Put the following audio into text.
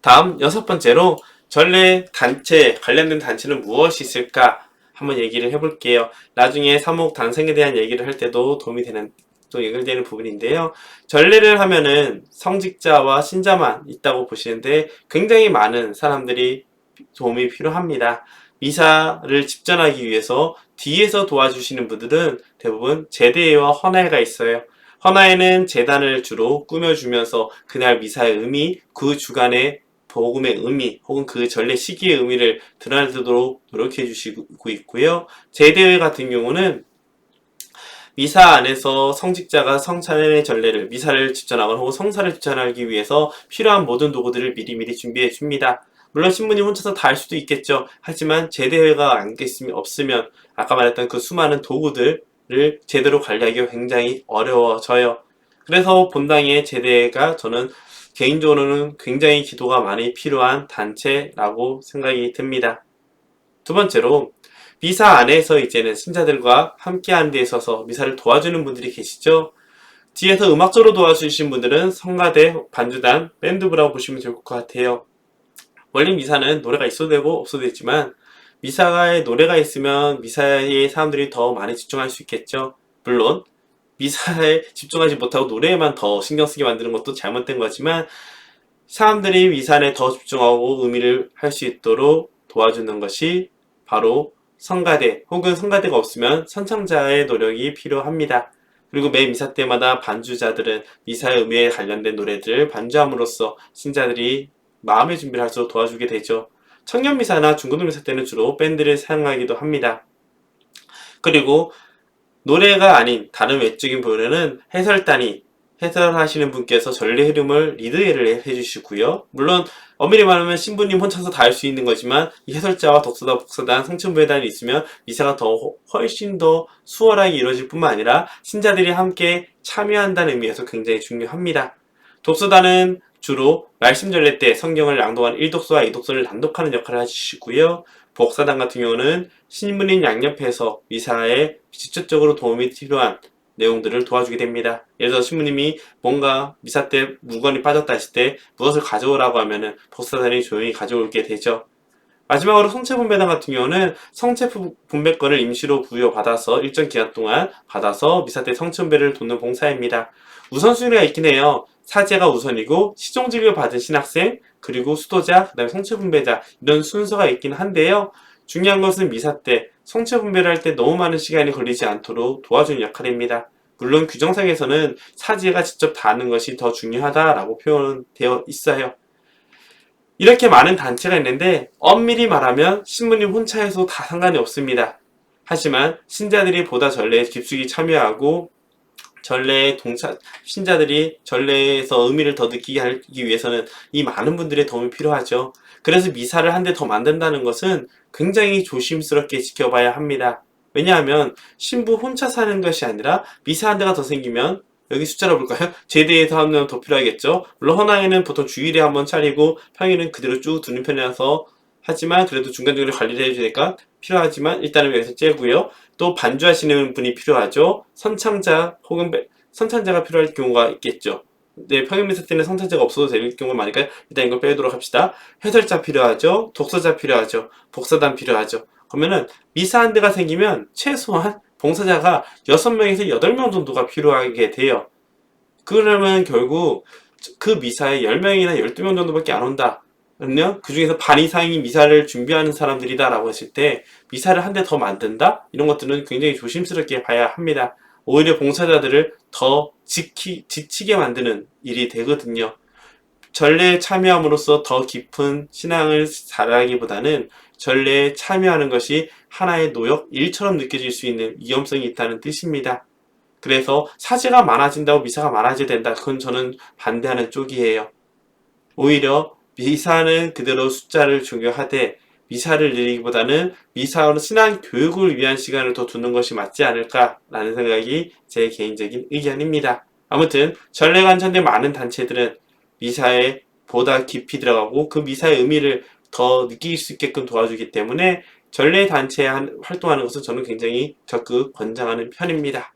다음 여섯 번째로 전래 단체 관련된 단체는 무엇이 있을까 한번 얘기를 해볼게요. 나중에 사목 단성에 대한 얘기를 할 때도 도움이 되는 또 연결되는 부분인데요. 전례를 하면은 성직자와 신자만 있다고 보시는데 굉장히 많은 사람들이 도움이 필요합니다. 미사를 집전하기 위해서 뒤에서 도와주시는 분들은 대부분 제대와 헌화가 있어요. 헌화에는 재단을 주로 꾸며주면서 그날 미사의 의미, 그 주간의 복음의 의미 혹은 그 전례 시기의 의미를 드러내도록 노력해 주시고 있고요. 제대회 같은 경우는 미사 안에서 성직자가 성찬의 전례를 미사를 집전하거나 혹은 성사를 집전하기 위해서 필요한 모든 도구들을 미리미리 준비해 줍니다. 물론 신부님 혼자서 다 할 수도 있겠죠. 하지만 제대회가 없으면 아까 말했던 그 수많은 도구들을 제대로 관리하기가 굉장히 어려워져요. 그래서 본당의 제대가 저는 개인적으로는 굉장히 기도가 많이 필요한 단체라고 생각이 듭니다. 두 번째로 미사 안에서 이제는 신자들과 함께하는 데 있어서 미사를 도와주는 분들이 계시죠. 뒤에서 음악적으로 도와주신 분들은 성가대, 반주단, 밴드부라고 보시면 좋을 것 같아요. 원래 미사는 노래가 있어도 되고 없어도 되지만 미사에 노래가 있으면 미사에 사람들이 더 많이 집중할 수 있겠죠. 물론 미사에 집중하지 못하고 노래에만 더 신경 쓰게 만드는 것도 잘못된 거지만 사람들이 미사에 더 집중하고 의미를 할 수 있도록 도와주는 것이 바로 성가대 혹은 성가대가 없으면 선창자의 노력이 필요합니다. 그리고 매 미사 때마다 반주자들은 미사의 의미에 관련된 노래들을 반주함으로써 신자들이 마음의 준비를 할 수 도와주게 되죠. 청년 미사나 중고등 미사 때는 주로 밴드를 사용하기도 합니다. 그리고 노래가 아닌 다른 외적인 부분에는 해설단이 해설하시는 분께서 전례 흐름을 리드를 해주시고요. 물론 엄밀히 말하면 신부님 혼자서 다 할 수 있는 거지만 이 해설자와 독서단, 복사단, 성춘부회단이 있으면 미사가 더 훨씬 더 수월하게 이루어질 뿐만 아니라 신자들이 함께 참여한다는 의미에서 굉장히 중요합니다. 독서단은 주로 말씀 전례 때 성경을 낭독한 1독서와 2독서를 낭독하는 역할을 해주시고요. 복사단 같은 경우는 신부님 양옆에서 미사에 직접적으로 도움이 필요한 내용들을 도와주게 됩니다. 예를 들어 신부님이 뭔가 미사 때 물건이 빠졌다 했을 때 무엇을 가져오라고 하면은 복사단이 조용히 가져오게 되죠. 마지막으로 성체 분배단 같은 경우는 성체 분배권을 임시로 부여받아서 일정 기간 동안 받아서 미사 때 성체 분배를 돕는 봉사입니다. 우선순위가 있긴 해요. 사제가 우선이고 시종직을 받은 신학생 그리고 수도자 그다음에 성체 분배자 이런 순서가 있긴 한데요. 중요한 것은 미사 때 성체 분배를 할 때 너무 많은 시간이 걸리지 않도록 도와주는 역할입니다. 물론 규정상에서는 사제가 직접 다 하는 것이 더 중요하다라고 표현되어 있어요. 이렇게 많은 단체가 있는데 엄밀히 말하면 신부님 혼자 해서 다 상관이 없습니다. 하지만 신자들이 보다 전례에 깊숙이 참여하고 전례에 동차 신자들이 전례에서 의미를 더 느끼게 하기 위해서는 이 많은 분들의 도움이 필요하죠. 그래서 미사를 한 대 더 만든다는 것은 굉장히 조심스럽게 지켜봐야 합니다. 왜냐하면 신부 혼자 사는 것이 아니라 미사 한 대가 더 생기면 여기 숫자로 볼까요? 제대에서 한명더 필요하겠죠. 물론 헌화에는 보통 주일에 한번 차리고 평일은 그대로 쭉 두는 편이라서 하지만 그래도 중간중간에 관리를 해주니까 필요하지만 일단은 여기서 째고요. 또 반주하시는 분이 필요하죠. 선창자 혹은 선창자가 필요할 경우가 있겠죠. 네, 평일 미사 때는 선창자가 없어도 될 경우가 많으니까 일단 이걸 빼도록 합시다. 해설자 필요하죠. 독서자 필요하죠. 복사단 필요하죠. 그러면은 미사 한 대가 생기면 최소한 봉사자가 6명에서 8명 정도가 필요하게 돼요. 그러면 결국 그 미사에 10명이나 12명 정도밖에 안 온다. 그러면 그 중에서 반 이상이 미사를 준비하는 사람들이다라고 했을 때 미사를 한 대 더 만든다? 이런 것들은 굉장히 조심스럽게 봐야 합니다. 오히려 봉사자들을 더 지키, 지치게 만드는 일이 되거든요. 전례에 참여함으로써 더 깊은 신앙을 잘하기보다는 전례에 참여하는 것이 하나의 노역, 일처럼 느껴질 수 있는 위험성이 있다는 뜻입니다. 그래서 사제가 많아진다고 미사가 많아져야 된다. 그건 저는 반대하는 쪽이에요. 오히려 미사는 그대로 숫자를 중요하되 미사를 늘리기보다는 미사로 신앙 교육을 위한 시간을 더 두는 것이 맞지 않을까라는 생각이 제 개인적인 의견입니다. 아무튼 전례 관천된 많은 단체들은 미사에 보다 깊이 들어가고 그 미사의 의미를 더 느낄 수 있게끔 도와주기 때문에 전례 단체에 활동하는 것은 저는 굉장히 적극 권장하는 편입니다.